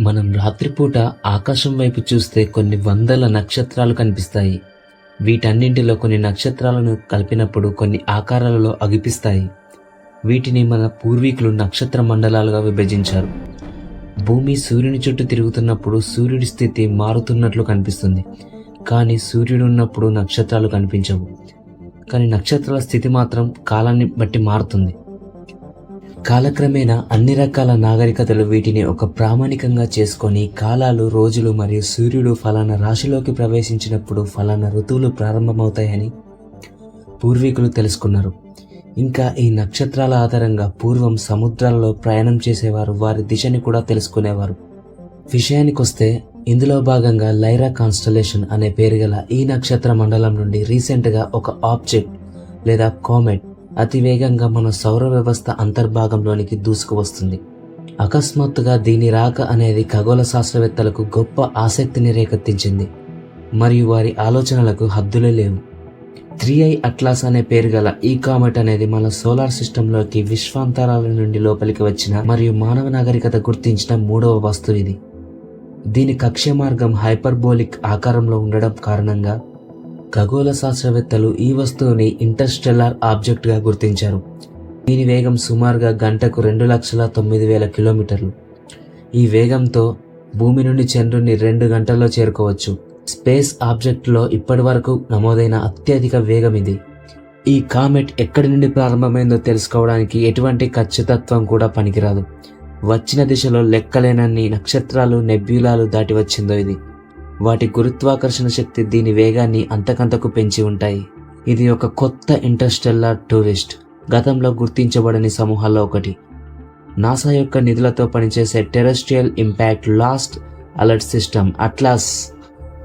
మనం రాత్రిపూట ఆకాశం వైపు చూస్తే కొన్ని వందల నక్షత్రాలు కనిపిస్తాయి. వీటన్నింటిలో కొన్ని నక్షత్రాలను కలిపినప్పుడు కొన్ని ఆకారాలలో అగిపిస్తాయి. వీటిని మన పూర్వీకులు నక్షత్ర మండలాలుగా విభజించారు. భూమి సూర్యుని చుట్టూ తిరుగుతున్నప్పుడు సూర్యుడి స్థితి మారుతున్నట్లు కనిపిస్తుంది. కానీ సూర్యుడు ఉన్నప్పుడు నక్షత్రాలు కనిపించవు. కానీ నక్షత్రాల స్థితి మాత్రం కాలాన్ని బట్టి మారుతుంది. కాలక్రమేణా అన్ని రకాల నాగరికతలు వీటిని ఒక ప్రామాణికంగా చేసుకొని కాలాలు రోజులు మరియు సూర్యుడు ఫలానా రాశిలోకి ప్రవేశించినప్పుడు ఫలానా ఋతువులు ప్రారంభమవుతాయని పూర్వీకులు తెలుసుకున్నారు. ఇంకా ఈ నక్షత్రాల ఆధారంగా పూర్వం సముద్రాలలో ప్రయాణం చేసేవారు వారి దిశని కూడా తెలుసుకునేవారు. విషయానికొస్తే ఇందులో భాగంగా లైరా కాన్స్టలేషన్ అనే పేరు గల ఈ నక్షత్ర మండలం నుండి రీసెంట్గా ఒక ఆబ్జెక్ట్ లేదా కామెట్ అతి వేగంగా మన సౌర వ్యవస్థ అంతర్భాగంలోనికి దూసుకువస్తుంది. అకస్మాత్తుగా దీని రాక అనేది ఖగోళ శాస్త్రవేత్తలకు గొప్ప ఆసక్తిని రేకెత్తించింది. మరియు వారి ఆలోచనలకు హద్దులే లేవు. త్రీ ఐ అట్లాస్ అనే పేరు గల ఈ కామెట్ అనేది మన సోలార్ సిస్టంలోకి విశ్వాంతరాల నుండి లోపలికి వచ్చిన మరియు మానవ నాగరికత గుర్తించిన మూడవ వస్తువు ఇది. దీని కక్ష్య మార్గం హైపర్బోలిక్ ఆకారంలో ఉండడం కారణంగా ఖగోళ శాస్త్రవేత్తలు ఈ వస్తువుని ఇంటర్స్టెల్లార్ ఆబ్జెక్ట్గా గుర్తించారు. దీని వేగం సుమారుగా గంటకు రెండు లక్షల తొమ్మిది వేల కిలోమీటర్లు. ఈ వేగంతో భూమి నుండి చంద్రుని రెండు గంటల్లో చేరుకోవచ్చు. స్పేస్ ఆబ్జెక్ట్లో ఇప్పటి వరకు నమోదైన అత్యధిక వేగం ఇది. ఈ కామెట్ ఎక్కడి నుండి ప్రారంభమైందో తెలుసుకోవడానికి ఎటువంటి ఖచ్చితత్వం కూడా పనికిరాదు. వచ్చిన దిశలో లెక్కలేనన్ని నక్షత్రాలు నెబ్యులాలు దాటి వచ్చిందో ఇది. వాటి గురుత్వాకర్షణ శక్తి దీని వేగాన్ని అంతకంతకు పెంచి ఉంటాయి. ఇది ఒక కొత్త ఇంటర్స్టెల్లార్ టూరిస్ట్ గతంలో గుర్తించబడని సమూహాల్లో ఒకటి. నాసా యొక్క నిధులతో పనిచేసే terrestrial impact last alert system ATLAS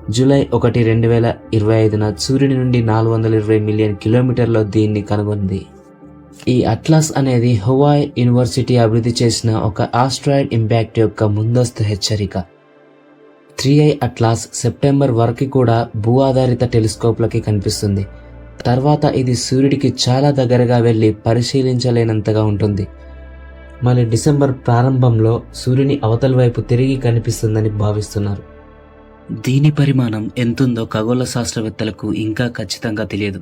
July ఒకటి రెండు వేల ఇరవై ఐదున సూర్యుని నుండి నాలుగు వందల ఇరవై మిలియన్ కిలోమీటర్లో దీన్ని కనుగొంది. ఈ అట్లాస్ అనేది హువాయ్ యూనివర్సిటీ అభివృద్ధి చేసిన ఒక ఆస్ట్రాయిడ్ ఇంపాక్ట్ యొక్క ముందస్తు హెచ్చరిక. త్రీ ఐ అట్లాస్ సెప్టెంబర్ వరకు కూడా భూ ఆధారిత టెలిస్కోప్లకి కనిపిస్తుంది. తర్వాత ఇది సూర్యుడికి చాలా దగ్గరగా వెళ్ళి పరిశీలించలేనంతగా ఉంటుంది. మళ్ళీ డిసెంబర్ ప్రారంభంలో సూర్యుని అవతల వైపు తిరిగి కనిపిస్తుందని భావిస్తున్నారు. దీని పరిమాణం ఎంతుందో ఖగోళ శాస్త్రవేత్తలకు ఇంకా ఖచ్చితంగా తెలియదు.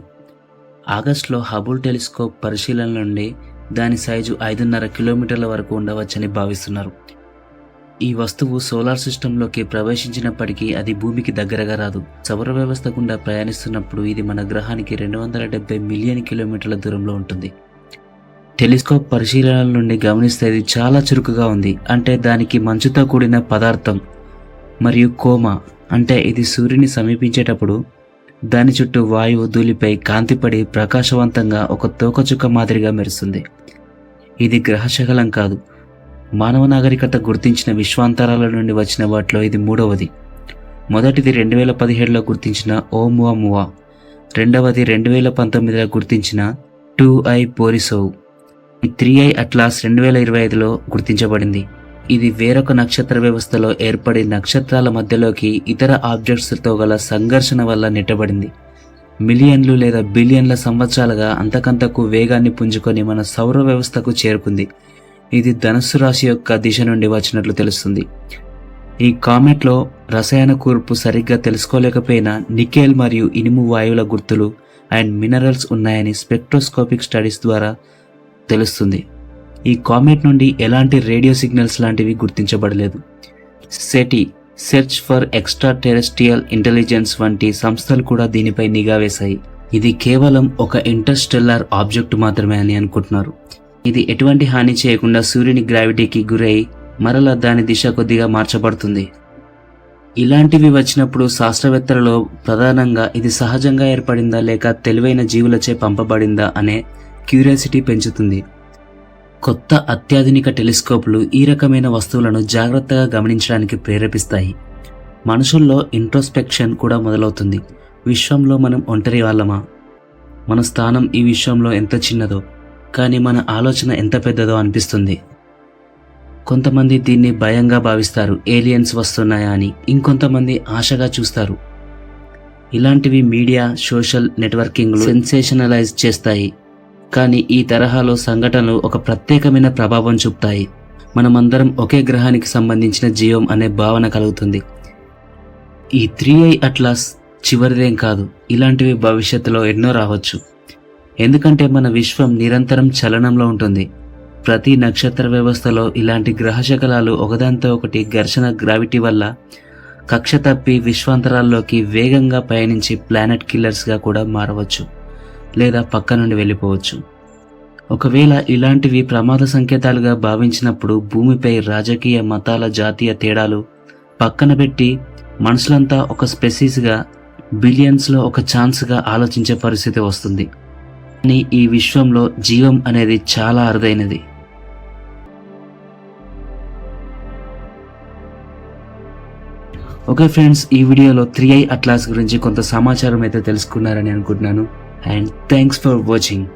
ఆగస్టులో హబుల్ టెలిస్కోప్ పరిశీలన నుండి దాని సైజు ఐదున్నర కిలోమీటర్ల వరకు ఉండవచ్చని భావిస్తున్నారు. ఈ వస్తువు సోలార్ సిస్టంలోకి ప్రవేశించినప్పటికీ అది భూమికి దగ్గరగా రాదు. సౌర వ్యవస్థ గుండా ప్రయాణిస్తున్నప్పుడు ఇది మన గ్రహానికి రెండు వందల డెబ్బై మిలియన్ కిలోమీటర్ల దూరంలో ఉంటుంది. టెలిస్కోప్ పరిశీలనల నుండి గమనిస్తే ఇది చాలా చురుకుగా ఉంది. అంటే దానికి మంచుతో కూడిన పదార్థం మరియు కోమా అంటే ఇది సూర్యుని సమీపించేటప్పుడు దాని చుట్టూ వాయువు ధూళిపై కాంతిపడి ప్రకాశవంతంగా ఒక తోకచుక్క మాదిరిగా మెరుస్తుంది. ఇది గ్రహశకలం కాదు. మానవ నాగరికత గుర్తించిన విశ్వాంతరాల నుండి వచ్చిన వాటిలో ఇది మూడవది. మొదటిది రెండు వేల పదిహేడులో గుర్తించిన ఓమువా రెండవది రెండు వేల పంతొమ్మిదిలో గుర్తించిన టూ ఐ పోరిసోవ్. ఈ త్రీ ఐ అట్లాస్ రెండు వేల ఇరవై ఐదులో గుర్తించబడింది. ఇది వేరొక నక్షత్ర వ్యవస్థలో ఏర్పడి నక్షత్రాల మధ్యలోకి ఇతర ఆబ్జెక్ట్స్తో గల సంఘర్షణ వల్ల నెట్టబడింది. మిలియన్లు లేదా బిలియన్ల సంవత్సరాలుగా అంతకంతకు వేగాన్ని పుంజుకొని మన సౌర వ్యవస్థకు చేరుకుంది. ఇది ధనుస్సు రాశి యొక్క దిశ నుండి వచ్చినట్లు తెలుస్తుంది. ఈ కామెట్లో రసాయన కూర్పు సరిగ్గా తెలుసుకోలేకపోయినా నికెల్ మరియు ఇనుము వాయువుల గుర్తులు అండ్ మినరల్స్ ఉన్నాయని స్పెక్ట్రోస్కోపిక్ స్టడీస్ ద్వారా తెలుస్తుంది. ఈ కామెట్ నుండి ఎలాంటి రేడియో సిగ్నల్స్ లాంటివి గుర్తించబడలేదు. SETI search for extraterrestrial intelligence వంటి సంస్థలు కూడా దీనిపై నిఘా వేశాయి. ఇది కేవలం ఒక ఇంటర్స్టెల్లార్ ఆబ్జెక్ట్ మాత్రమే అని అనుకుంటున్నారు. ఇది ఎటువంటి హాని చేయకుండా సూర్యుని గ్రావిటీకి గురై మరలా దాని దిశ కొద్దిగా మార్చబడుతుంది. ఇలాంటివి వచ్చినప్పుడు శాస్త్రవేత్తలలో ప్రధానంగా ఇది సహజంగా ఏర్పడిందా లేక తెలివైన జీవులచే పంపబడిందా అనే క్యూరియాసిటీ పెంచుతుంది. కొత్త అత్యాధునిక టెలిస్కోపులు ఈ రకమైన వస్తువులను జాగ్రత్తగా గమనించడానికి ప్రేరేపిస్తాయి. మనుషుల్లో ఇంట్రోస్పెక్షన్ కూడా మొదలవుతుంది. విశ్వంలో మనం ఒంటరి వాళ్ళమా? మన స్థానం ఈ విశ్వంలో ఎంత చిన్నదో కానీ మన ఆలోచన ఎంత పెద్దదో అనిపిస్తుంది. కొంతమంది దీన్ని భయంగా భావిస్తారు ఏలియన్స్ వస్తున్నాయా అని. ఇంకొంతమంది ఆశగా చూస్తారు. ఇలాంటివి మీడియా సోషల్ నెట్వర్కింగ్లు సెన్సేషనలైజ్ చేస్తాయి. కానీ ఈ తరహాలో సంఘటనలు ఒక ప్రత్యేకమైన ప్రభావం చూపుతాయి. మనమందరం ఒకే గ్రహానికి సంబంధించిన జీవం అనే భావన కలుగుతుంది. ఈ త్రీ ఐ అట్లాస్ చివరిదేం కాదు. ఇలాంటివి భవిష్యత్తులో ఎన్నో రావచ్చు. ఎందుకంటే మన విశ్వం నిరంతరం చలనంలో ఉంటుంది. ప్రతి నక్షత్ర వ్యవస్థలో ఇలాంటి గ్రహశకలాలు ఒకదాంతో ఒకటి ఘర్షణ గ్రావిటీ వల్ల కక్ష తప్పి విశ్వాంతరాల్లోకి వేగంగా పయనించి ప్లానెట్ కిల్లర్స్గా కూడా మారవచ్చు లేదా పక్క నుండి వెళ్ళిపోవచ్చు. ఒకవేళ ఇలాంటివి ప్రమాద సంకేతాలుగా భావించినప్పుడు భూమిపై రాజకీయ మతాల జాతీయ తేడాలు పక్కన పెట్టి మనుషులంతా ఒక స్పెసీస్గా బిలియన్స్లో ఒక ఛాన్స్గా ఆలోచించే పరిస్థితి వస్తుంది. కానీ ఈ విశ్వంలో జీవం అనేది చాలా అరుదైనది. ఓకే ఫ్రెండ్స్ ఈ వీడియోలో త్రీ ఐ అట్లాస్ గురించి కొంత సమాచారం అయితే తెలుసుకున్నారని అనుకుంటున్నాను. And thanks for watching.